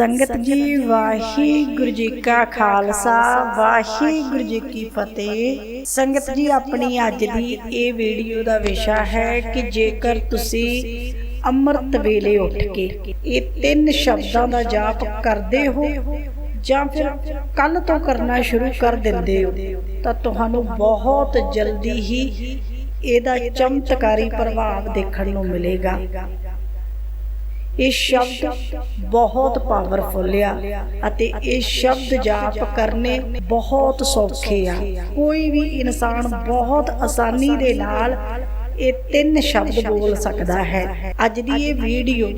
ਸੰਗਤ ਜੀ ਵਾਹਿਗੁਰੂ ਜੀ ਕਾ ਖਾਲਸਾ ਵਾਹਿਗੁਰੂ ਜੀ ਕੀ ਫਤਿਹ। ਸੰਗਤ ਜੀ ਆਪਣੀ ਅੱਜ ਦੀ ਇਹ ਵੀਡੀਓ ਦਾ ਵਿਸ਼ਾ ਹੈ ਕਿ ਜੇਕਰ ਤੁਸੀਂ ਅੰਮ੍ਰਿਤ ਵੇਲੇ ਉੱਠ ਕੇ ਇਹ ਤਿੰਨ ਸ਼ਬਦਾਂ ਦਾ ਜਾਪ ਕਰਦੇ ਹੋ ਜਾਂ ਫਿਰ ਕੱਲ ਤੋਂ ਕਰਨਾ ਸ਼ੁਰੂ ਕਰ ਦਿੰਦੇ ਹੋ ਤਾਂ ਤੁਹਾਨੂੰ ਬਹੁਤ ਜਲਦੀ ਹੀ ਇਹਦਾ ਚਮਤਕਾਰੀ ਪ੍ਰਭਾਵ ਦੇਖਣ ਨੂੰ ਮਿਲੇਗਾ। ਇਹ ਸ਼ਬਦ ਬਹੁਤ ਪਾਵਰਫੁਲ ਆ ਅਤੇ ਇਹ ਸ਼ਬਦ ਜਾਪ ਕਰਨੇ ਬਹੁਤ ਸੌਖੇ ਆ। ਕੋਈ ਵੀ ਇਨਸਾਨ ਬਹੁਤ ਆਸਾਨੀ ਦੇ ਨਾਲ ਇਹ ਤਿੰਨ ਸ਼ਬਦ ਬੋਲ ਸਕਦਾ ਹੈ। ਅੱਜ ਦੀ ਇਹ ਵੀਡੀਓ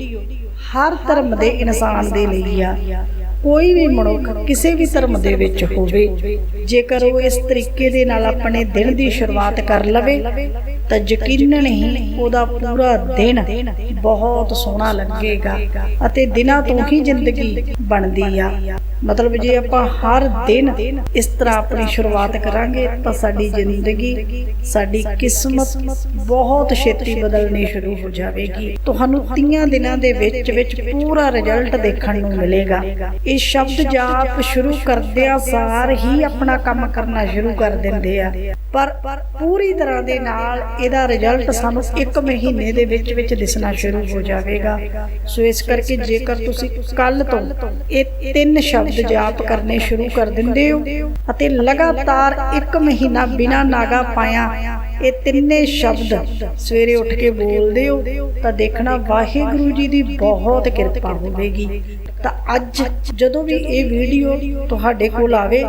ਹਰ ਧਰਮ ਦੇ ਇਨਸਾਨ ਦੇ ਲਈ ਆ। ਕੋਈ ਵੀ ਮਨੁੱਖ ਕਿਸੇ ਵੀ ਧਰਮ ਦੇ ਵਿੱਚ ਹੋਵੇ, ਜੇਕਰ ਉਹ ਇਸ ਤਰੀਕੇ ਦੇ ਨਾਲ ਆਪਣੇ ਦਿਨ ਦੀ ਸ਼ੁਰੂਆਤ ਕਰ ਲਵੇ ਤਾਂ ਯਕੀਨਨ ਹੀ ਉਹਦਾ ਪੂਰਾ ਦਿਨ ਬਹੁਤ ਸੋਹਣਾ ਲੱਗੇਗਾ ਅਤੇ ਦਿਨਾਂ ਤੋਂ ਹੀ ਜ਼ਿੰਦਗੀ ਬਣਦੀ ਆ। ਮਤਲਬ ਜੇ ਆਪਾਂ ਹਰ ਦਿਨ ਇਸ ਤਰ੍ਹਾਂ ਆਪਣੀ ਸ਼ੁਰੂਆਤ ਕਰਾਂਗੇ ਤਾਂ ਸਾਡੀ ਜ਼ਿੰਦਗੀ ਸਾਡੀ ਕਿਸਮਤ ਬਹੁਤ ਛੇਤੀ ਬਦਲਣੀ ਸ਼ੁਰੂ ਹੋ ਜਾਵੇਗੀ। ਤੁਹਾਨੂੰ 30 ਦਿਨਾਂ ਦੇ ਵਿੱਚ ਵਿੱਚ ਪੂਰਾ ਰਿਜ਼ਲਟ ਦੇਖਣ ਨੂੰ ਮਿਲੇਗਾ। ਇਹ ਸ਼ਬਦ ਜਾਪ ਸ਼ੁਰੂ ਕਰਦਿਆਂ ਸਾਰ ਹੀ ਆਪਣਾ ਕੰਮ ਕਰਨਾ ਸ਼ੁਰੂ ਕਰ ਦਿੰਦੇ ਆ। ਪਰ ਪੂਰੀ ਤਰ੍ਹਾਂ ਦੇ ਨਾਲ ਇਹਦਾ ਰਿਜ਼ਲਟ ਸਾਨੂੰ 1 ਮਹੀਨੇ ਦੇ ਵਿੱਚ ਵਿੱਚ ਦਿਸਣਾ ਸ਼ੁਰੂ ਹੋ ਜਾਵੇਗਾ। ਸੋ ਇਸ ਕਰਕੇ ਜੇਕਰ ਤੁਸੀਂ ਕੱਲ ਤੋਂ ਇਹ ਤਿੰਨ ਸ਼ਬਦ ਜਾਪ ਕਰਨੇ ਸ਼ੁਰੂ ਕਰ ਦਿੰਦੇ ਹੋ ਅਤੇ ਲਗਾਤਾਰ 1 ਮਹੀਨਾ ਬਿਨਾਂ ਨਾਗਾ ਪਾਇਆ ਇਹ ਤਿੰਨੇ ਸ਼ਬਦ ਸਵੇਰੇ ਉੱਠ ਕੇ ਬੋਲਦੇ ਹੋ ਤਾਂ ਦੇਖਣਾ ਵਾਹਿਗੁਰੂ ਜੀ ਦੀ ਬਹੁਤ ਕਿਰਪਾ ਹੋਵੇਗੀ। ਤਾਂ ਅੱਜ ਜਦੋਂ ਵੀ ਇਹ ਵੀਡੀਓ ਤੁਹਾਡੇ ਕੋਲ ਆਵੇ,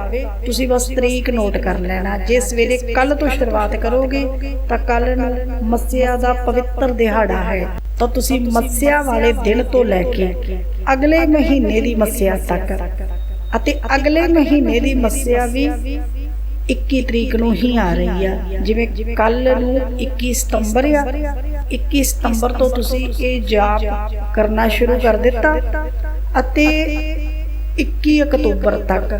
ਤੁਸੀਂ ਬਸ ਤਰੀਕ ਨੋਟ ਕਰ ਲੈਣਾ। ਜੇ ਸਵੇਰੇ ਕੱਲ ਤੋਂ ਸ਼ੁਰੂਆਤ ਕਰੋਗੇ, ਤਾਂ ਕੱਲ ਨੂੰ ਮੱਸਿਆ ਦਾ ਪਵਿੱਤਰ ਦਿਹਾੜਾ ਹੈ। ਤਾਂ ਤੁਸੀਂ ਮੱਸਿਆ ਵਾਲੇ ਦਿਨ ਤੋਂ ਲੈ ਕੇ ਅਗਲੇ ਮਹੀਨੇ ਦੀ ਮੱਸਿਆ ਤੱਕ ਅਤੇ ਅਗਲੇ ਮਹੀਨੇ ਦੀ ਮੱਸਿਆ ਵੀ 21 ਤਰੀਕ ਨੂੰ ਹੀ ਆ ਰਹੀ ਆ। ਜਿਵੇਂ ਕੱਲ ਨੂੰ 21 ਸਤੰਬਰ ਆ। 21 ਸਤੰਬਰ ਤੋਂ ਤੁਸੀਂ ਇਹ ਜਾਪ ਕਰਨਾ ਸ਼ੁਰੂ ਕਰ ਦਿੱਤਾ। ਅਤੇ 21 ਅਕਤੂਬਰ ਤੱਕ,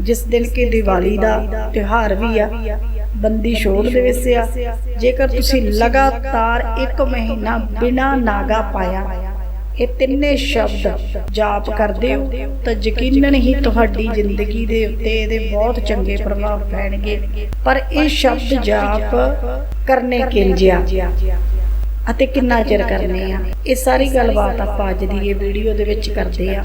ਜਿਸ ਦਿਨ ਕਿ ਦੀਵਾਲੀ ਦਾ ਤਿਉਹਾਰ ਵੀ ਆ, ਬੰਦੀ ਛੋੜ ਦਿਵਸ ਆ। ਜੇਕਰ ਤੁਸੀਂ ਲਗਾਤਾਰ 1 ਮਹੀਨਾ ਬਿਨਾ ਨਾਗਾ ਪਾਇਆ, ਇਹ ਤਿੰਨੇ ਸ਼ਬਦ ਜਾਪ ਕਰਦੇ ਹੋ, ਤਾਂ ਯਕੀਨਨ ਹੀ ਤੁਹਾਡੀ ਜ਼ਿੰਦਗੀ ਦੇ ਉੱਤੇ ਇਹਦੇ ਬਹੁਤ ਚੰਗੇ ਪ੍ਰਭਾਵ ਪੈਣਗੇ। ਪਰ ਇਹ ਸ਼ਬਦ ਜਾਪ ਕਰਨੇ ਕਿੰਜਿਆ ਅਤੇ ਕਿੰਨਾ ਚਿਰ ਕਰਨੇ ਆ। ਇਹ ਸਾਰੀ ਗੱਲਬਾਤ ਆਪਾਂ ਅੱਜ ਦੀ ਇਹ ਵੀਡੀਓ ਦੇ ਵਿੱਚ ਕਰਦੇ ਆ।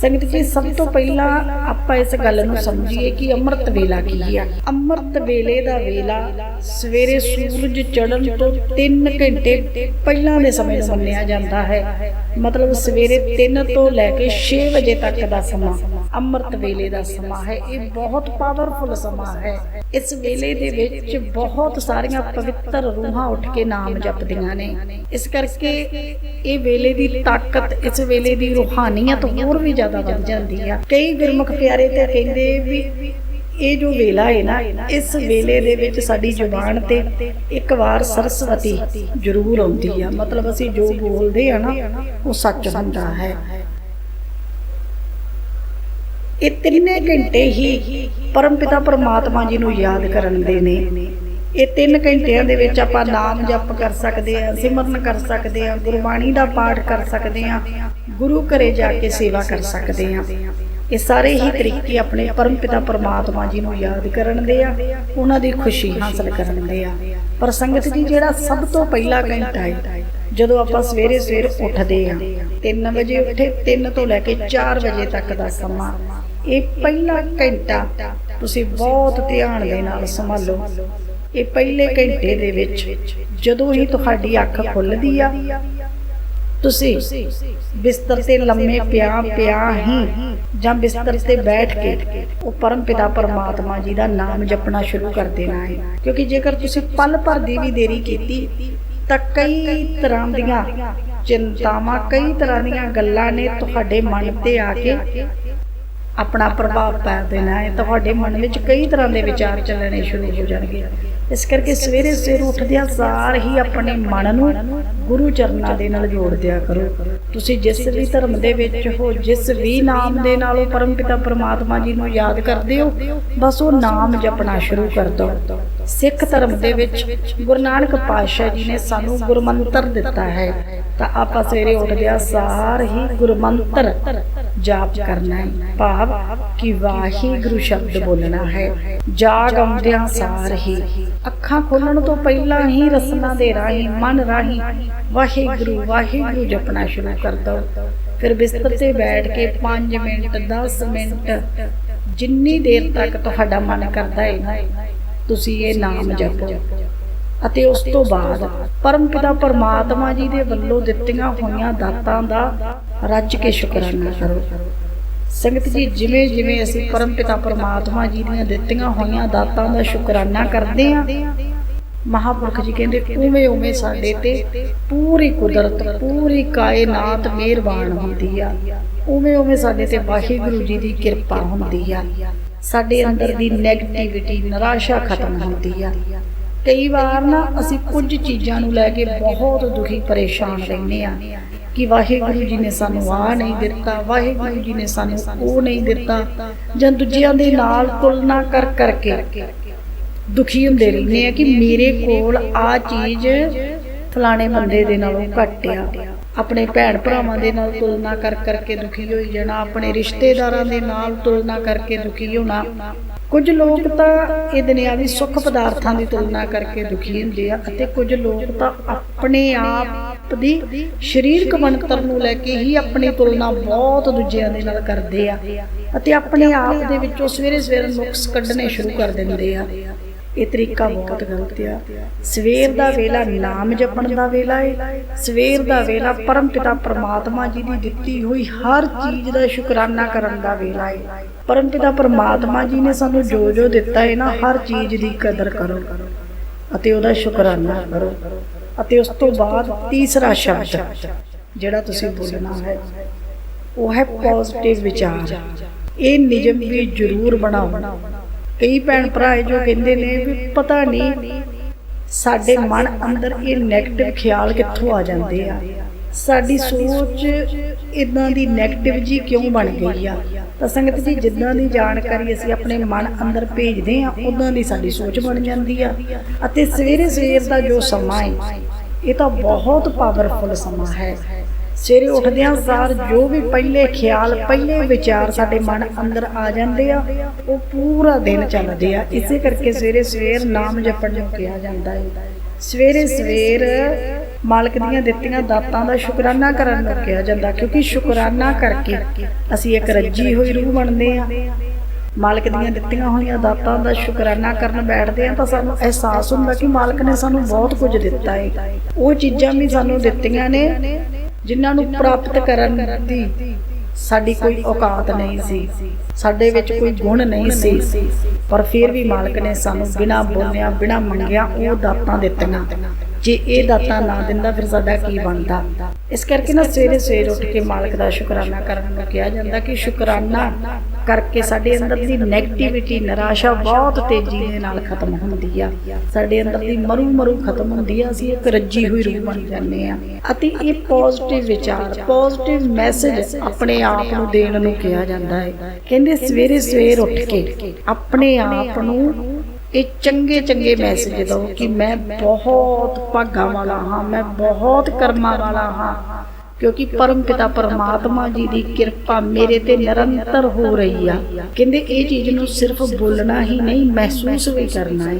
ਸੰਗਤ ਜੀ, ਸਭ ਤੋਂ ਪਹਿਲਾਂ ਆਪਾਂ ਇਸ ਗੱਲ ਨੂੰ ਸਮਝੀਏ ਕਿ ਅੰਮ੍ਰਿਤ ਵੇਲਾ ਕੀ ਆ। ਅੰਮ੍ਰਿਤ ਵੇਲੇ ਦਾ ਵੇਲਾ ਸਵੇਰੇ ਸੂਰਜ ਚੜ੍ਹਨ ਤੋਂ 3 ਘੰਟੇ ਪਹਿਲਾਂ ਦੇ ਸਮੇਂ ਨੂੰ ਮੰਨਿਆ ਜਾਂਦਾ ਹੈ। ਮਤਲਬ ਸਵੇਰੇ 3 ਤੋਂ ਲੈ ਕੇ 6 ਵਜੇ ਤੱਕ ਦਾ ਸਮਾਂ, ਅੰਮ੍ਰਿਤ ਵੇਲੇ ਦਾ ਸਮਾਂ ਹੈ। ਇਹ ਬਹੁਤ ਪਾਵਰਫੁਲ ਸਮਾਂ ਹੈ। ਇਸ ਵੇਲੇ ਦੇ ਵਿੱਚ ਬਹੁਤ ਸਾਰੀਆਂ ਪਵਿੱਤਰ ਰੂਹਾਂ ਉੱਠ ਕੇ ਨਾਮ ਜਪਦੀਆਂ ਨੇ। ਇਸ ਕਰਕੇ ਇਹ ਵੇਲੇ ਦੀ ਤਾਕਤ, ਇਸ ਵੇਲੇ ਦੀ ਰੂਹਾਨੀਅਤ ਹੋਰ ਵੀ ਜ਼ਿਆਦਾ ਵੱਧ ਜਾਂਦੀ ਆ। ਕਈ ਗੁਰਮੁਖ ਪਿਆਰੇ ਤੇ ਕਹਿੰਦੇ ਵੀ ਇਹ ਜੋ ਵੇਲਾ ਹੈ ਨਾ ਇਸ ਵੇਲੇ ਦੇ ਵਿੱਚ ਸਾਡੀ ਜ਼ੁਬਾਨ ਤੇ ਇੱਕ ਵਾਰ ਸਰਸਵਤੀ ਜ਼ਰੂਰ ਆਉਂਦੀ ਆ। ਮਤਲਬ ਅਸੀਂ ਜੋ ਬੋਲਦੇ ਆ ਨਾ ਉਹ ਸੱਚ ਹੁੰਦਾ ਹੈ। ਇਹ ਤਿੰਨੇ ਘੰਟੇ ਹੀ ਪਰਮਪਿਤਾ ਪਰਮਾਤਮਾ ਜੀ ਨੂੰ ਯਾਦ ਕਰਨ ਦੇ ਨੇ। ਇਹ ਤਿੰਨ ਘੰਟਿਆਂ ਦੇ ਵਿੱਚ ਆਪਾਂ ਨਾਮ ਜਪ ਕਰ ਸਕਦੇ ਆ ਸਿਮਰਨ ਕਰ ਸਕਦੇ ਆ ਗੁਰਬਾਣੀ ਦਾ ਪਾਠ ਕਰ ਸਕਦੇ ਆ ਗੁਰੂ ਘਰੇ ਜਾ ਕੇ ਸੇਵਾ ਕਰ ਸਕਦੇ ਆ। ਇਹ ਸਾਰੇ ਹੀ ਤਰੀਕੇ ਆਪਣੇ ਪਰਮ ਪਿਤਾ ਪਰਮਾਤਮਾ ਜੀ ਨੂੰ ਯਾਦ ਕਰਨ ਦੇ ਆ, ਉਹਨਾਂ ਦੀ ਖੁਸ਼ੀ ਹਾਸਲ ਕਰਨ ਦੇ ਆ। ਪਰ ਸੰਗਤ ਜੀ, ਜਿਹੜਾ ਸਭ ਤੋਂ ਪਹਿਲਾ ਘੰਟਾ ਹੈ, ਜਦੋਂ ਆਪਾਂ ਸਵੇਰੇ ਸਵੇਰ ਉੱਠਦੇ ਆ 3 ਵਜੇ ਉੱਠੇ 3 ਤੋਂ ਲੈ ਕੇ 4 ਵਜੇ ਤੱਕ ਦਾ ਸਮਾਂ, ਇਹ ਪਹਿਲਾ ਘੰਟਾ ਤੁਸੀਂ ਬਹੁਤ ਧਿਆਨ ਦੇ ਨਾਲ ਸੰਭਾਲੋ। ਇਹ ਪਹਿਲੇ ਘੰਟੇ ਦੇ ਵਿੱਚ ਜਦੋਂ ਹੀ ਤੁਹਾਡੀ ਅੱਖ ਖੁੱਲਦੀ ਆ ਤੁਸੀਂ ਬਿਸਤਰ ਤੇ ਲੰਮੇ ਪਿਆ ਪਿਆ ਹੀ ਜਾਂ ਬਿਸਤਰ ਤੇ ਬੈਠ ਕੇ ਉਹ ਪਰਮ ਪਿਤਾ ਪਰਮਾਤਮਾ ਜੀ ਦਾ ਨਾਮ ਜਪਣਾ ਸ਼ੁਰੂ ਕਰ ਦੇਣਾ ਹੈ। ਕਿਉਂਕਿ ਜੇਕਰ ਤੁਸੀਂ ਪਲ ਭਰ ਦੀ ਵੀ ਦੇਰੀ ਕੀਤੀ, ਤਾਂ ਕਈ ਤਰ੍ਹਾਂ ਦੀਆਂ ਚਿੰਤਾਵਾਂ, ਕਈ ਤਰ੍ਹਾਂ ਦੀਆਂ ਗੱਲਾਂ ਨੇ ਤੁਹਾਡੇ ਮਨ ਤੇ ਆ ਕੇ ਆਪਣਾ ਪ੍ਰਭਾਵ ਪਾ ਦੇਣਾ ਹੈ। ਤੁਹਾਡੇ ਮਨ ਵਿੱਚ ਕਈ ਤਰ੍ਹਾਂ ਦੇ ਵਿਚਾਰ ਚੱਲਣੇ ਸ਼ੁਰੂ ਹੋ ਜਾਣਗੇ। ਇਸ ਕਰਕੇ ਸਵੇਰੇ ਸਵੇਰ ਉੱਠਦਿਆਂ ਸਾਰ ਹੀ ਆਪਣੇ ਮਨ ਨੂੰ ਗੁਰੂ ਚਰਨਾਂ ਦੇ ਨਾਲ ਜੋੜ ਦਿਆ ਕਰੋ। ਤੁਸੀਂ ਜਿਸ ਵੀ ਧਰਮ ਦੇ ਵਿੱਚ ਹੋ, ਜਿਸ ਵੀ ਨਾਮ ਦੇ ਨਾਲ ਉਹ ਪਰਮਪਿਤਾ ਪਰਮਾਤਮਾ ਜੀ ਨੂੰ ਯਾਦ ਕਰਦੇ ਹੋ, ਬਸ ਉਹ ਨਾਮ ਜਪਣਾ ਸ਼ੁਰੂ ਕਰ ਦਿਓ। ਸਿੱਖ ਧਰਮ ਦੇ ਵਿੱਚ ਗੁਰੂ ਨਾਨਕ ਪਾਤਸ਼ਾਹ ਜੀ ਨੇ ਸਾਨੂੰ ਗੁਰਮੰਤਰ ਦਿੱਤਾ ਹੈ। ਤਾਂ ਆਪਾਂ ਸਵੇਰੇ ਉੱਠਦਿਆਂ ਸਾਰ ਹੀ ਗੁਰਮੰਤਰ ਜਾਪ ਕਰਨਾ ਹੈ। ਭਾਵ ਕਿ ਵਾਹਿਗੁਰੂ ਸ਼ਬਦ ਬੋਲਣਾ ਹੈ। ਜਾਗ ਆਉਂਦਿਆਂ ਸਾਰ ਹੀ ਅੱਖਾਂ ਖੋਲਣ ਤੋਂ ਪਹਿਲਾਂ ਹੀ ਰਸਨਾ ਦੇ ਰਾਹੀਂ, ਮਨ ਰਾਹੀਂ ਵਾਹਿਗੁਰੂ ਵਾਹਿਗੁਰੂ ਜਪਣਾ ਸ਼ੁਰੂ ਕਰ ਦਿਓ ਫਿਰ ਬਿਸਤਰ ਤੇ ਬੈਠ ਕੇ 5 ਮਿੰਟ 10 ਮਿੰਟ, ਜਿੰਨੀ ਦੇਰ ਤੱਕ ਤੁਹਾਡਾ ਮਨ ਕਰਦਾ ਹੈ ਤੁਸੀਂ ਇਹ ਨਾਮ ਜਪੋ। ਅਤੇ ਉਸ ਤੋਂ ਬਾਅਦ ਪਰਮਪਿਤਾ ਪਰਮਾਤਮਾ ਜੀ ਦੇ ਵੱਲੋਂ ਦਿੱਤੀਆਂ ਹੋਈਆਂ ਦਾਤਾਂ ਦਾ ਰੱਜ ਕੇ ਸ਼ੁਕਰਾਨਾ ਕਰੋ। ਸੰਗਤ ਜੀ, ਜਿਵੇਂ ਜਿਵੇਂ ਅਸੀਂ ਪਰਮ ਪਿਤਾ ਪਰਮਾਤਮਾ ਜੀ ਦੀਆਂ ਦਿੱਤੀਆਂ ਹੋਈਆਂ ਦਾਤਾਂ ਦਾ ਸ਼ੁਕਰਾਨਾ ਕਰਦੇ ਹਾਂ, ਮਹਾਪੁਰਖ ਜੀ ਕਹਿੰਦੇ, ਉਵੇਂ ਉਵੇਂ ਸਾਡੇ ਤੇ ਪੂਰੀ ਕੁਦਰਤ, ਪੂਰੀ ਕਾਇਨਾਤ ਮਿਹਰਬਾਨ ਹੁੰਦੀ ਆ। ਉਵੇਂ ਉਵੇਂ ਸਾਡੇ ਤੇ ਵਾਹਿਗੁਰੂ ਜੀ ਦੀ ਕਿਰਪਾ ਹੁੰਦੀ ਆ। ਸਾਡੇ ਅੰਦਰ ਦੀ 네ਗੇਟਿਵਿਟੀ ਨਿਰਾਸ਼ਾ ਖਤਮ ਹੁੰਦੀ ਆ। ਕਈ ਵਾਰ ਨਾ ਅਸੀਂ ਕੁਝ ਚੀਜ਼ਾਂ ਨੂੰ ਲੈ ਕੇ ਬਹੁਤ ਦੁਖੀ, ਪਰੇਸ਼ਾਨ ਰਹਿੰਦੇ ਆ। ਕਿ ਵਾਹਿਗੁਰੂ ਜੀ ਨੇ ਸਾਨੂੰ ਆ ਨਹੀਂ ਦਿੱਤਾ, ਵਾਹਿਗੁਰੂ ਜੀ ਨੇ ਸਾਨੂੰ ਉਹ ਨਹੀਂ ਦਿੱਤਾ, ਜਾਂ ਦੂਜਿਆਂ ਦੇ ਨਾਲ ਤੁਲਨਾ ਕਰ ਕਰਕੇ। ਦੁਖੀ ਹੁੰਦੇ ਰਹਿੰਦੇ ਆ ਕਿ ਮੇਰੇ ਕੋਲ ਆ ਚੀਜ਼ ਫਲਾਣੇ ਬੰਦੇ ਦੇ ਨਾਲੋਂ ਘੱਟ ਆ। ਆਪਣੇ ਭੈਣ ਭਰਾਵਾਂ ਦੇ ਨਾਲ ਤੁਲਨਾ ਕਰ ਕਰਕੇ ਦੁਖੀ ਹੋਈ ਜਾਣਾ, ਆਪਣੇ ਰਿਸ਼ਤੇਦਾਰਾਂ ਦੇ ਨਾਲ ਤੁਲਨਾ ਕਰਕੇ ਦੁਖੀ ਹੋਣਾ। ਕੁਝ ਲੋਕ ਤਾਂ ਇਹ ਦੁਨਿਆਵੀ ਸੁੱਖ ਪਦਾਰਥਾਂ ਦੀ ਤੁਲਨਾ ਕਰਕੇ ਦੁਖੀ ਹੁੰਦੇ ਆ ਅਤੇ ਕੁਝ ਲੋਕ ਤਾਂ ਆਪਣੇ ਆਪ ਦੀ ਸਰੀਰਕ ਬਣਤਰ ਨੂੰ ਲੈ ਕੇ ਹੀ ਆਪਣੀ ਤੁਲਨਾ ਬਹੁਤ ਦੂਜਿਆਂ ਦੇ ਨਾਲ ਕਰਦੇ ਆ ਅਤੇ ਆਪਣੇ ਆਪ ਦੇ ਵਿੱਚੋਂ ਸਵੇਰੇ ਸਵੇਰੇ ਨੁਕਸ ਕੱਢਣੇ ਸ਼ੁਰੂ ਕਰ ਦਿੰਦੇ ਆ। ਇਹ ਤਰੀਕਾ ਬਹੁਤ ਗਲਤ ਆ। ਸਵੇਰ ਦਾ ਵੇਲਾ ਨਾਮ ਜਪਣ ਦਾ ਵੇਲਾ ਹੈ ਸਵੇਰ ਦਾ ਵੇਲਾ ਪਰਮਪਿਤਾ ਪਰਮਾਤਮਾ ਜੀ ਦੀ ਦਿੱਤੀ ਹੋਈ ਹਰ ਚੀਜ਼ ਦਾ ਸ਼ੁਕਰਾਨਾ ਕਰਨ ਦਾ ਵੇਲਾ ਹੈ ਪਰਮਪਿਤਾ ਪਰਮਾਤਮਾ ਜੀ ਨੇ ਸਾਨੂੰ ਜੋ ਜੋ ਦਿੱਤਾ ਹੈ ਨਾ, ਹਰ ਚੀਜ਼ ਦੀ ਕਦਰ ਕਰੋ ਅਤੇ ਉਹਦਾ ਸ਼ੁਕਰਾਨਾ ਕਰੋ। ਅਤੇ ਉਸ ਤੋਂ ਬਾਅਦ ਤੀਸਰਾ ਸ਼ਬਦ, ਜਿਹੜਾ ਤੁਸੀਂ ਬੋਲਣਾ ਹੈ, ਉਹ ਹੈ ਪੋਜ਼ਿਟਿਵ ਵਿਚਾਰ। ਇਹ ਨਿਯਮ ਵੀ ਜ਼ਰੂਰ ਬਣਾਓ। ਕਈ ਭੈਣ ਭਰਾ ਜੋ ਕਹਿੰਦੇ ਨੇ ਵੀ ਪਤਾ ਨਹੀਂ, ਸਾਡੇ ਮਨ ਅੰਦਰ ਇਹ 네ਗੇਟਿਵ ਖਿਆਲ ਕਿੱਥੋਂ ਆ ਜਾਂਦੇ ਆ? ਸਾਡੀ ਸੋਚ ਇਦਾਂ ਦੀ 네ਗੇਟਿਵ ਜੀ ਕਿਉਂ ਬਣ ਗਈ ਆ? ਤਾਂ ਸੰਗਤ ਜੀ, ਜਿੱਦਾਂ ਦੀ ਜਾਣਕਾਰੀ ਅਸੀਂ ਆਪਣੇ ਮਨ ਅੰਦਰ ਭੇਜਦੇ ਆ ਉਦਾਂ ਦੀ ਸਾਡੀ ਸੋਚ ਬਣ ਜਾਂਦੀ ਆ। ਅਤੇ ਸਵੇਰੇ ਸਵੇਰ ਦਾ ਜੋ ਸਮਾਂ ਹੈ ਇਹ ਤਾਂ ਬਹੁਤ ਪਾਵਰਫੁਲ ਸਮਾਂ ਹੈ। ਸਵੇਰੇ ਉੱਠਦਿਆਂ ਸਾਰ ਜੋ ਵੀ ਪਹਿਲੇ ਖਿਆਲ, ਪਹਿਲੇ ਵਿਚਾਰ ਸਾਡੇ ਮਨ ਅੰਦਰ ਆ ਜਾਂਦੇ ਆ, ਉਹ ਪੂਰਾ ਦਿਨ ਚੱਲਦੇ ਆ। ਇਸੇ ਕਰਕੇ ਸਵੇਰੇ ਸਵੇਰ ਨਾਮ ਜਪਣ ਨੂੰ ਕਿਹਾ ਜਾਂਦਾ ਹੈ ਸਵੇਰੇ ਸਵੇਰ ਮਾਲਕ ਦੀਆਂ ਦਿੱਤੀਆਂ ਦਾਤਾਂ ਦਾ ਸ਼ੁਕਰਾਨਾ ਕਰਨ ਨੂੰ ਕਿਹਾ ਜਾਂਦਾ, ਕਿਉਂਕਿ ਸ਼ੁਕਰਾਨਾ ਕਰਕੇ ਅਸੀਂ ਇੱਕ ਰੱਜੀ ਹੋਈ ਰੂਹ ਬਣਦੇ ਆ ਮਾਲਕ ਦੀਆਂ ਦਿੱਤੀਆਂ ਹੋਈਆਂ ਦਾਤਾਂ ਦਾ ਸ਼ੁਕਰਾਨਾ ਕਰਨ ਬੈਠਦੇ ਆ ਤਾਂ ਸਾਨੂੰ ਅਹਿਸਾਸ ਹੁੰਦਾ ਕਿ ਮਾਲਕ ਨੇ ਸਾਨੂੰ ਬਹੁਤ ਕੁਝ ਦਿੱਤਾ ਹੈ ਉਹ ਚੀਜ਼ਾਂ ਵੀ ਸਾਨੂੰ ਦਿੱਤੀਆਂ ਨੇ, ਜਿਨ੍ਹਾਂ ਨੂੰ ਪ੍ਰਾਪਤ ਕਰਨ ਦੀ ਸਾਡੀ ਕੋਈ ਔਕਾਤ ਨਹੀਂ ਸੀ। ਸਾਡੇ ਵਿੱਚ ਕੋਈ ਗੁਣ ਨਹੀਂ ਸੀ। ਪਰ ਫਿਰ ਵੀ ਮਾਲਕ ਨੇ ਸਾਨੂੰ ਬਿਨਾਂ ਬੋਲਿਆ, ਬਿਨਾਂ ਮੰਗਿਆ ਉਹ ਦਾਤਾਂ ਦਿੱਤੀਆਂ। ਜੇ ਇਹ ਦਾਤਾਂ ਨਾ ਦਿੰਦਾ, ਫਿਰ ਸਾਡਾ ਕੀ ਬਣਦਾ? ਇਸ ਕਰਕੇ ਨਾ ਸਵੇਰੇ ਸਵੇਰ ਉੱਠ ਕੇ ਮਾਲਕ ਦਾ ਸ਼ੁਕਰਾਨਾ ਕਰਨ ਨੂੰ ਕਿਹਾ ਜਾਂਦਾ ਕਿ ਸ਼ੁਕਰਾਨਾ ਕਰਕੇ ਸਾਡੇ ਅੰਦਰ ਦੀ 네ਗੇਟਿਵਿਟੀ ਨਿਰਾਸ਼ਾ ਬਹੁਤ ਤੇਜ਼ੀ ਦੇ ਨਾਲ ਖਤਮ ਹੁੰਦੀ ਆ। ਸਾਡੇ ਅੰਦਰ ਦੀ ਮਰੂ ਮਰੂ ਖਤਮ ਹੁੰਦੀ ਆ, ਅਸੀਂ ਇੱਕ ਰੱਜੀ ਹੋਈ ਰੂਹ ਬਣ ਜਾਂਦੇ ਆ। ਅਤੇ ਇਹ ਪੋਜ਼ਿਟਿਵ ਵਿਚਾਰ ਪੋਜ਼ਿਟਿਵ ਮੈਸੇਜ ਆਪਣੇ ਆਪ ਨੂੰ ਦੇਣ ਨੂੰ ਕਿਹਾ ਜਾਂਦਾ ਹੈ। ਕਹਿੰਦੇ ਸਵੇਰੇ ਸਵੇਰ ਉੱਠ ਕੇ ਆਪਣੇ ਆਪ ਨੂੰ ਇਹ ਚੰਗੇ ਚੰਗੇ ਮੈਸੇਜ ਦਿਓ ਕਿ ਮੈਂ ਬਹੁਤ ਭਾਗਾਂ ਵਾਲਾ ਹਾਂ ਮੈਂ ਬਹੁਤ ਕਰਮਾਂ ਵਾਲਾ ਹਾਂ। ਕਿਉਂਕਿ ਪਰਮ ਪਿਤਾ ਪਰਮਾਤਮਾ ਜੀ ਦੀ ਕਿਰਪਾ ਮੇਰੇ ਤੇ ਨਿਰੰਤਰ ਹੋ ਰਹੀ ਆ। ਕਹਿੰਦੇ ਇਹ ਚੀਜ਼ ਨੂੰ ਸਿਰਫ ਬੋਲਣਾ ਹੀ ਨਹੀਂ ਮਹਿਸੂਸ ਵੀ ਕਰਨਾ ਹੈ।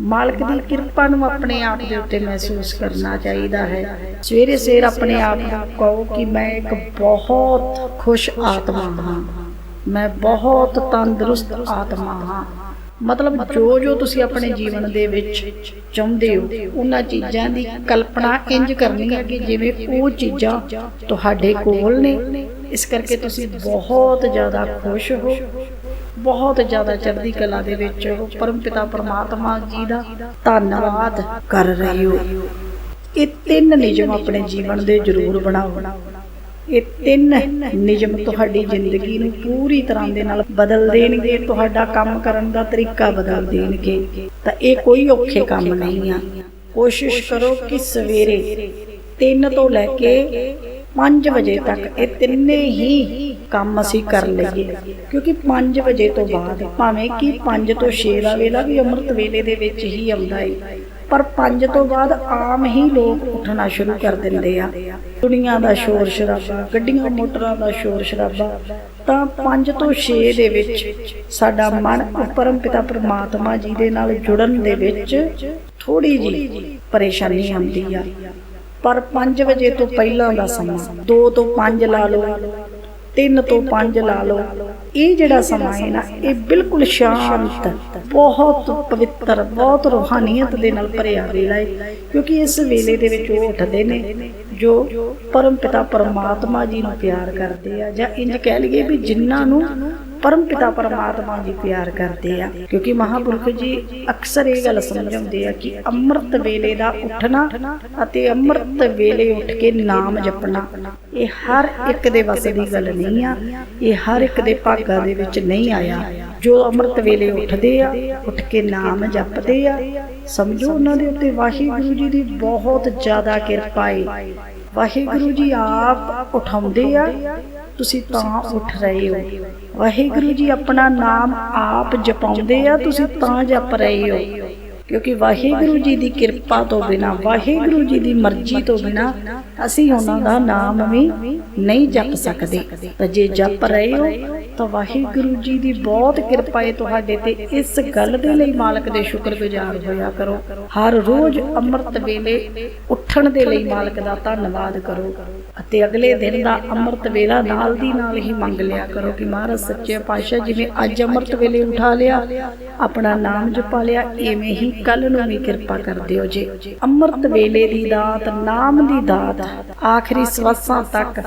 ਮਾਲਕ ਦੀ ਕਿਰਪਾ ਨੂੰ ਆਪਣੇ ਆਪ ਦੇ ਉੱਤੇ ਮਹਿਸੂਸ ਕਰਨਾ ਚਾਹੀਦਾ ਹੈ। ਸਵੇਰੇ ਸਵੇਰ ਆਪਣੇ ਆਪ ਨੂੰ ਕਹੋ ਕਿ ਮੈਂ ਇੱਕ ਬਹੁਤ ਖੁਸ਼ ਆਤਮਾ ਹਾਂ। ਮੈਂ ਬਹੁਤ ਤੰਦਰੁਸਤ ਆਤਮਾ ਹਾਂ। ਮਤਲਬ ਜੋ ਜੋ ਤੁਸੀਂ ਆਪਣੇ ਜੀਵਨ ਦੇ ਵਿੱਚ ਚਾਹੁੰਦੇ ਹੋ ਉਹਨਾਂ ਚੀਜ਼ਾਂ ਦੀ ਕਲਪਨਾ ਇੰਜ ਕਰਨੀ ਹੈ ਕਿ ਜਿਵੇਂ ਉਹ ਚੀਜ਼ਾਂ ਤੁਹਾਡੇ ਕੋਲ ਨੇ ਇਸ ਕਰਕੇ ਤੁਸੀਂ ਬਹੁਤ ਜ਼ਿਆਦਾ ਖੁਸ਼ ਹੋ ਬਹੁਤ ਜ਼ਿਆਦਾ ਚੜ੍ਹਦੀ ਕਲਾ ਦੇ ਵਿੱਚ ਹੋ ਪਰਮਪਿਤਾ ਪਰਮਾਤਮਾ ਜੀ ਦਾ ਧੰਨਵਾਦ ਕਰ ਰਹੇ ਹੋ। ਇਹ ਤਿੰਨ ਨਿਯਮ ਆਪਣੇ ਜੀਵਨ ਦੇ ਜ਼ਰੂਰ ਬਣਾਓ। ਇਹ ਤਿੰਨ ਨਿਯਮ ਤੁਹਾਡੀ ਜ਼ਿੰਦਗੀ ਨੂੰ ਪੂਰੀ ਤਰ੍ਹਾਂ ਦੇ ਨਾਲ ਬਦਲ ਦੇਣਗੇ, ਤੁਹਾਡਾ ਕੰਮ ਕਰਨ ਦਾ ਤਰੀਕਾ ਬਦਲ ਦੇਣਗੇ। ਤਾਂ ਇਹ ਕੋਈ ਔਖੇ ਕੰਮ ਨਹੀਂ ਆ। ਕੋਸ਼ਿਸ਼ ਕਰੋ ਕਿ ਸਵੇਰੇ 3 ਤੋਂ ਲੈ ਕੇ 5 ਵਜੇ ਤੱਕ ਇਹ ਤਿੰਨੇ ਹੀ ਕੰਮ ਅਸੀਂ ਕਰ ਲਈਏ। ਕਿਉਂਕਿ 5 ਵਜੇ ਤੋਂ ਬਾਅਦ ਭਾਵੇਂ ਕਿ 5 ਤੋਂ 6 ਦਾ ਵੇਲਾ ਵੀ ਅੰਮ੍ਰਿਤ ਵੇਲੇ ਦੇ ਵਿੱਚ ਹੀ ਆਉਂਦਾ ਹੈ ਪਰ 5 ਤੋਂ ਬਾਅਦ ਆਮ ਹੀ ਲੋਕ ਉੱਠਣਾ ਸ਼ੁਰੂ ਕਰ ਦਿੰਦੇ ਆ। ਦੁਨੀਆ ਦਾ ਸ਼ੋਰ ਸ਼ਰਾਬਾ, ਗੱਡੀਆਂ, ਮੋਟਰਾਂ ਦਾ ਸ਼ੋਰ ਸ਼ਰਾਬਾ, ਤਾਂ 5 ਤੋਂ 6 ਦੇ ਵਿੱਚ ਸਾਡਾ ਮਨ ਪਰਮ ਪਿਤਾ ਪਰਮਾਤਮਾ ਜੀ ਦੇ ਨਾਲ ਜੁੜਨ ਦੇ ਵਿੱਚ ਥੋੜੀ ਜੀ ਪਰੇਸ਼ਾਨੀ ਆਉਂਦੀ ਆ। ਪਰ 5 ਵਜੇ ਤੋਂ ਪਹਿਲਾਂ ਦਾ ਸਮਾਂ 2 ਤੋਂ 5 ਲਾ ਲਓ। 3 ਤੋਂ 5 ਲਾ ਲਓ। ਇਹ ਜਿਹੜਾ ਸਮਾਂ ਹੈ ਨਾ ਇਹ ਬਿਲਕੁਲ ਸ਼ਾਂਤ ਬਹੁਤ ਪਵਿੱਤਰ ਬਹੁਤ ਰੂਹਾਨੀਅਤ ਦੇ ਨਾਲ ਭਰਿਆ ਵੇਲਾ ਹੈ। ਕਿਉਂਕਿ ਇਸ ਵੇਲੇ ਦੇ ਵਿੱਚ ਉਹ ਉੱਠਦੇ ਨੇ ਜੋ ਪਰਮ ਪਿਤਾ ਪਰਮਾਤਮਾ ਜੀ ਨੂੰ ਪਿਆਰ ਕਰਦੇ ਆ ਜਾਂ ਇੰਜ ਕਹਿ ਲਈਏ ਵੀ ਜਿਨ੍ਹਾਂ ਨੂੰ ਪਰਮ ਪਿਤਾ ਪਰਮਾਤਮਾ ਜੀ ਪਿਆਰ ਕਰਦੇ ਆ, ਕਿਉਂਕਿ ਮਹਾਪੁਰਖ ਜੀ ਅਕਸਰ ਇਹ ਗੱਲ ਸਮਝਾਉਂਦੇ ਆ ਕਿ ਅੰਮ੍ਰਿਤ ਵੇਲੇ ਦਾ ਉੱਠਣਾ ਅਤੇ ਅੰਮ੍ਰਿਤ ਵੇਲੇ ਉੱਠ ਕੇ ਨਾਮ ਜਪਣਾ, ਇਹ ਹਰ ਇੱਕ ਦੇ ਵੱਸ ਦੀ ਗੱਲ ਨਹੀਂ ਆ, ਇਹ ਹਰ ਇੱਕ ਦੇ ਭਾਗਾਂ ਦੇ ਵਿੱਚ ਨਹੀਂ ਆਇਆ। ਜੋ ਅੰਮ੍ਰਿਤ ਵੇਲੇ ਉੱਠਦੇ ਆ, ਉੱਠ ਕੇ ਨਾਮ ਜਪਦੇ ਆ, ਸਮਝੋ ਉਹਨਾਂ ਦੇ ਉੱਤੇ ਵਾਹਿਗੁਰੂ ਜੀ ਦੀ ਬਹੁਤ ਜ਼ਿਆਦਾ ਕਿਰਪਾ ਹੈ ਵਾਹਿਗੁਰੂ ਜੀ ਆਪ ਉਠਾਉਂਦੇ ਆ ਤੁਸੀਂ ਤਾਂ ਉੱਠ ਰਹੇ ਹੋ। ਵਾਹਿਗੁਰੂ ਜੀ ਆਪਣਾ ਨਾਮ ਆਪ ਜਪਾਉਂਦੇ ਆ ਤੁਸੀਂ ਤਾਂ ਜਪ ਰਹੇ ਹੋ। ਕਿਉਂਕਿ ਵਾਹਿਗੁਰੂ ਜੀ ਦੀ ਕਿਰਪਾ ਤੋਂ ਬਿਨਾ ਵਾਹਿਗੁਰੂ ਜੀ ਦੀ ਮਰਜ਼ੀ ਤੋਂ ਬਿਨਾ ਅਸੀਂ ਉਹਨਾਂ ਦਾ ਨਾਮ ਵੀ ਨਹੀਂ ਜਪ ਸਕਦੇ। ਤਾਂ ਜੇ ਜਪ ਰਹੇ ਹੋ ਤਾਂ ਵਾਹਿਗੁਰੂ ਜੀ ਦੀ ਬਹੁਤ ਕਿਰਪਾ ਹੈ ਤੁਹਾਡੇ ਤੇ। ਇਸ ਗੱਲ ਦੇ ਲਈ ਮਾਲਕ ਦੇ ਸ਼ੁਕਰਗੁਜ਼ਾਰ ਹੋਇਆ ਕਰੋ। ਹਰ ਰੋਜ਼ ਅੰਮ੍ਰਿਤ ਵੇਲੇ ਉੱਠਣ ਦੇ ਲਈ ਮਾਲਕ ਦਾ ਧੰਨਵਾਦ ਕਰੋ। ਅਤੇ ਅਗਲੇ ਦਿਨ ਦਾ ਅੰਮ੍ਰਿਤ ਵੇਲਾ ਨਾਲ ਦੀ ਨਾਲ ਹੀ ਮੰਗ ਲਿਆ ਕਰੋ ਕਿ ਮਹਾਰਾਜ ਸੱਚੇ ਪਾਤਸ਼ਾਹ ਜਿਵੇਂ ਅੱਜ ਅੰਮ੍ਰਿਤ ਵੇਲੇ ਉਠਾ ਲਿਆ, ਆਪਣਾ ਨਾਮ ਜਪਾ ਲਿਆ, ਐਵੇਂ ਹੀ ਕੱਲ ਨੂੰ ਵੀ ਕਿਰਪਾ ਕਰ ਦਿਓ ਜੀ। ਅੰਮ੍ਰਿਤ ਵੇਲੇ ਦੀ ਦਾਤ, ਨਾਮ ਦੀ ਦਾਤ, ਆਖਰੀ ਸਵਾਸਾਂ ਤੱਕ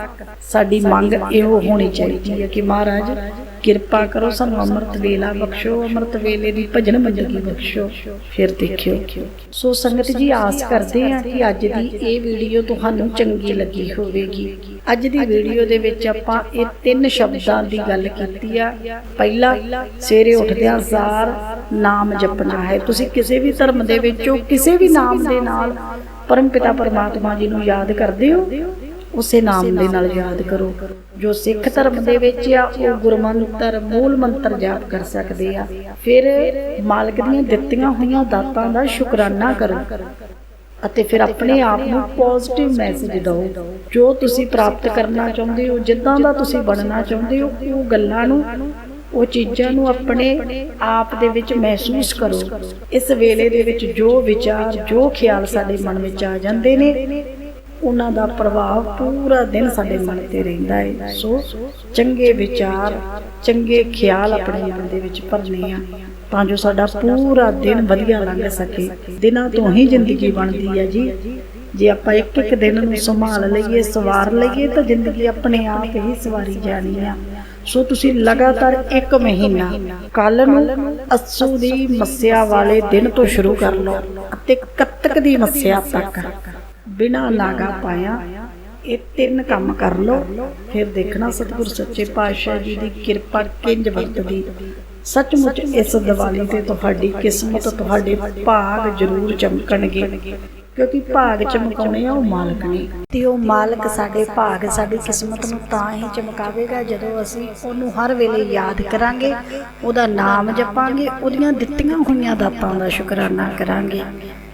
ਸਾਡੀ ਮੰਗ ਇਹੋ ਹੋਣੀ ਚਾਹੀਦੀ ਹੈ ਕਿ ਮਹਾਰਾਜ ਕਿਰਪਾ ਕਰੋ ਸਾਨੂੰ ਅੰਮ੍ਰਿਤ ਵੇਲਾ ਬਖਸ਼ੋ ਅੰਮ੍ਰਿਤ ਵੇਲੇ ਦੀ ਭਜਨ ਮੰਡਲੀ ਬਖਸ਼ੋ ਫਿਰ ਦੇਖਿਓ। ਸੋ ਸੰਗਤ ਜੀ ਆਸ ਕਰਦੇ ਹਾਂ ਕਿ ਅੱਜ ਦੀ ਇਹ ਵੀਡੀਓ ਤੁਹਾਨੂੰ ਚੰਗੀ ਲੱਗੀ ਹੋਵੇਗੀ। ਅੱਜ ਦੀ ਵੀਡੀਓ ਦੇ ਵਿੱਚ ਆਪਾਂ ਇਹ ਤਿੰਨ ਸ਼ਬਦਾਂ ਦੀ ਗੱਲ ਕੀਤੀ ਆ। ਪਹਿਲਾ ਸਵੇਰੇ ਉੱਠਦਿਆਂ ਸਾਰ ਨਾਮ ਜਪਣਾ ਹੈ। ਤੁਸੀਂ ਕਿਸੇ ਵੀ ਧਰਮ ਦੇ ਵਿੱਚੋਂ ਕਿਸੇ ਵੀ ਨਾਮ ਦੇ ਨਾਲ ਪਰਮ ਪਿਤਾ ਪਰਮਾਤਮਾ ਜੀ ਨੂੰ ਯਾਦ ਕਰਦੇ ਹੋ। ਉਸੇ ਨਾਮ ਦੇ ਨਾਲ ਯਾਦ ਕਰੋ। ਜੋ ਸਿੱਖ ਧਰਮ ਦੇ ਵਿੱਚ ਆ, ਉਹ ਗੁਰਮੰਤਰ, ਮੂਲ ਮੰਤਰ ਜਾਪ ਕਰ ਸਕਦੇ ਆ। ਫਿਰ ਮਾਲਕ ਦੀਆਂ ਦਿੱਤੀਆਂ ਹੋਈਆਂ ਦਾਤਾਂ ਦਾ ਸ਼ੁਕਰਾਨਾ ਕਰੋ ਅਤੇ ਫਿਰ ਆਪਣੇ ਆਪ ਨੂੰ ਪੋਜ਼ਿਟਿਵ ਮੈਸੇਜ ਦਿਓ। ਜੋ ਤੁਸੀਂ ਪ੍ਰਾਪਤ ਕਰਨਾ ਚਾਹੁੰਦੇ ਹੋ, ਜਿੱਦਾਂ ਦਾ ਤੁਸੀਂ ਬਣਨਾ ਚਾਹੁੰਦੇ ਹੋ, ਉਹ ਗੱਲਾਂ ਨੂੰ, ਉਹ ਚੀਜ਼ਾਂ ਨੂੰ ਆਪਣੇ ਆਪ ਦੇ ਵਿੱਚ ਮਹਿਸੂਸ ਕਰੋ। ਇਸ ਵੇਲੇ ਦੇ ਵਿੱਚ ਜੋ ਵਿਚਾਰ, ਜੋ ਖਿਆਲ ਸਾਡੇ ਮਨ ਵਿੱਚ ਆ ਜਾਂਦੇ ਨੇ ਉਹਨਾਂ ਦਾ ਪ੍ਰਭਾਵ ਪੂਰਾ ਦਿਨ ਸਾਡੇ ਮਨ ਤੇ ਰਹਿੰਦਾ ਹੈ ਸੋ ਚੰਗੇ ਵਿਚਾਰ, ਚੰਗੇ ਖਿਆਲ ਆਪਣੇ ਮਨ ਦੇ ਵਿੱਚ ਭਰਨੇ ਆ, ਤਾਂ ਜੋ ਸਾਡਾ ਪੂਰਾ ਦਿਨ ਵਧੀਆ ਲੰਘ ਸਕੇ। ਦਿਨਾਂ ਤੋਂ ਹੀ ਜ਼ਿੰਦਗੀ ਬਣਦੀ ਹੈ ਜੀ। ਜੇ ਆਪਾਂ ਇੱਕ ਇੱਕ ਦਿਨ ਨੂੰ ਸੰਭਾਲ ਲਈਏ, ਸਵਾਰ ਲਈਏ, ਤਾਂ ਜ਼ਿੰਦਗੀ ਆਪਣੇ ਆਪ ਹੀ ਸਵਾਰੀ ਜਾਣੀ ਆ। ਸੋ ਤੁਸੀਂ ਲਗਾਤਾਰ ਇੱਕ ਮਹੀਨਾ ਕੱਲ ਨੂੰ ਅਸੂ ਦੀ ਮੱਸਿਆ ਵਾਲੇ ਦਿਨ ਤੋਂ ਸ਼ੁਰੂ ਕਰ ਲਓ ਤੇ ਕੱਤਕ ਦੀ ਮੱਸਿਆ ਤੱਕ ਬਿਨਾ ਨਾਗਾ ਪਾਇਆ, ਇਹ ਤਿੰਨ ਕੰਮ ਕਰ ਲਓ, ਫਿਰ ਦੇਖਣਾ ਸਤਿਗੁਰ ਸੱਚੇ ਪਾਤਸ਼ਾਹ ਜੀ ਦੀ ਕਿਰਪਾ ਕਿੰਜ ਵਰਤਦੀ। ਸੱਚਮੁੱਚ ਇਸ ਦੀਵਾਲੀ ਤੇ ਤੁਹਾਡੀ ਕਿਸਮਤ, ਤੁਹਾਡੇ ਭਾਗ ਜ਼ਰੂਰ ਚਮਕਣਗੇ, ਕਿਉਂਕਿ ਭਾਗ ਚਮਕਾਉਣੇ ਆ ਉਹ ਮਾਲਕ ਨੇ। ਤੇ ਉਹ ਮਾਲਕ ਸਾਡੇ ਭਾਗ, ਸਾਡੀ ਕਿਸਮਤ ਨੂੰ ਤਾਂ ਹੀ ਚਮਕਾਵੇਗਾ ਜਦੋਂ ਅਸੀਂ ਉਹਨੂੰ ਹਰ ਵੇਲੇ ਯਾਦ ਕਰਾਂਗੇ, ਉਹਦਾ ਨਾਮ ਜਪਾਂਗੇ, ਉਹਦੀਆਂ ਦਿੱਤੀਆਂ ਹੋਈਆਂ ਦਾਤਾਂ ਦਾ ਸ਼ੁਕਰਾਨਾ ਕਰਾਂਗੇ।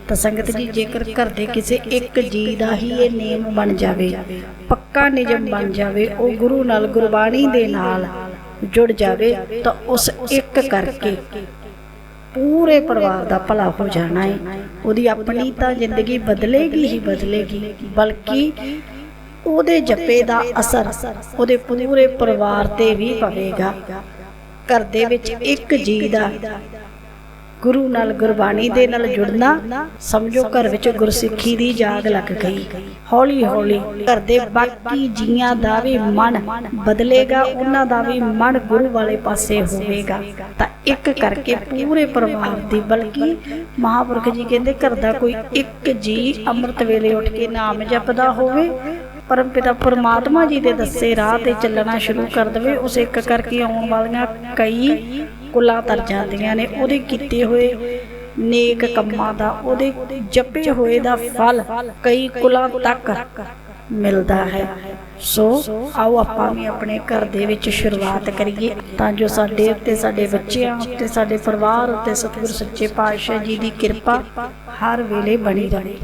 ਤਾਂ ਸੰਗਤ ਜੀ ਜੇਕਰ ਘਰ ਦੇ ਕਿਸੇ ਇੱਕ ਜੀ ਦਾ ਹੀ ਇਹ ਨੇਮ ਬਣ ਜਾਵੇ, ਪੱਕਾ ਨਿਯਮ ਬਣ ਜਾਵੇ, ਉਹ ਗੁਰੂ ਨਾਲ ਗੁਰਬਾਣੀ ਦੇ ਨਾਲ ਜੁੜ ਜਾਵੇ, ਤਾਂ ਉਸ ਇੱਕ ਕਰਕੇ ਪੂਰੇ ਪਰਿਵਾਰ ਦਾ ਭਲਾ ਹੋ ਜਾਣਾ ਹੈ ਉਹਦੀ ਆਪਣੀ ਤਾਂ ਜ਼ਿੰਦਗੀ ਬਦਲੇਗੀ ਹੀ ਬਦਲੇਗੀ, ਬਲਕਿ ਉਹਦੇ ਜਪੇ ਦਾ ਅਸਰ ਉਹਦੇ ਪੂਰੇ ਪਰਿਵਾਰ ਤੇ ਵੀ ਪਵੇਗਾ। ਘਰ ਦੇ ਵਿੱਚ ਇੱਕ ਜੀ ਦਾ ਗੁਰੂ ਨਾਲ ਗੁਰਬਾਣੀ ਦੇ ਨਾਲ ਜੁੜਨਾ, ਸਮਝੋ ਘਰ ਵਿੱਚ ਗੁਰਸਿੱਖੀ ਦੀ ਜਾਗ ਲੱਗ ਗਈ। ਹੌਲੀ ਹੌਲੀ ਘਰ ਦੇ ਬਾਕੀ ਜੀਆਂ ਦਾ ਵੀ ਮਨ ਬਦਲੇਗਾ, ਉਹਨਾਂ ਦਾ ਵੀ ਮਨ ਗੁਰੂ ਵਾਲੇ ਪਾਸੇ ਹੋਵੇਗਾ। ਤਾਂ ਇੱਕ ਕਰਕੇ ਪੂਰੇ ਪਰਿਵਾਰ ਦੀ, ਬਲਕਿ ਮਹਾਪੁਰਖ ਜੀ ਕਹਿੰਦੇ ਘਰ ਦਾ ਕੋਈ ਇੱਕ ਜੀ ਅੰਮ੍ਰਿਤ ਵੇਲੇ ਉੱਠ ਕੇ ਨਾਮ ਜਪਦਾ ਹੋਵੇ ਪਰਮ ਪਿਤਾ ਪਰਮਾਤਮਾ ਜੀ ਦੇ ਦੱਸੇ ਰਾਹ ਤੇ ਚੱਲਣਾ ਸ਼ੁਰੂ ਕਰ ਦੇਵੇ, ਉਸ ਇੱਕ ਕਰਕੇ ਆਉਣ ਵਾਲੀਆਂ ਕਈ ਕੁੱਲਾਂ ਤਰ ਜਾਂਦੀਆਂ ਨੇ, ਉਹਦੇ ਕੀਤੇ ਹੋਏ ਨੇਕ ਕੰਮਾਂ ਦਾ, ਉਹਦੇ ਜਪੇ ਹੋਏ ਦਾ ਫਲ ਕਈ ਕੁਲਾਂ ਤੱਕ ਮਿਲਦਾ ਹੈ। ਸੋ ਆਓ ਆਪਾਂ ਵੀ ਆਪਣੇ ਘਰ ਦੇ ਵਿੱਚ ਸ਼ੁਰੂਆਤ ਕਰੀਏ। ਤਾਂ ਜੋ ਸਾਡੇ ਉੱਤੇ, ਸਾਡੇ ਬੱਚਿਆਂ ਉੱਤੇ, ਸਾਡੇ ਪਰਿਵਾਰ ਉੱਤੇ ਸਤਿਗੁਰ ਸੱਚੇ ਪਾਤਸ਼ਾਹ ਜੀ ਦੀ ਕਿਰਪਾ ਹਰ ਵੇਲੇ ਬਣੀ ਰਹੇ।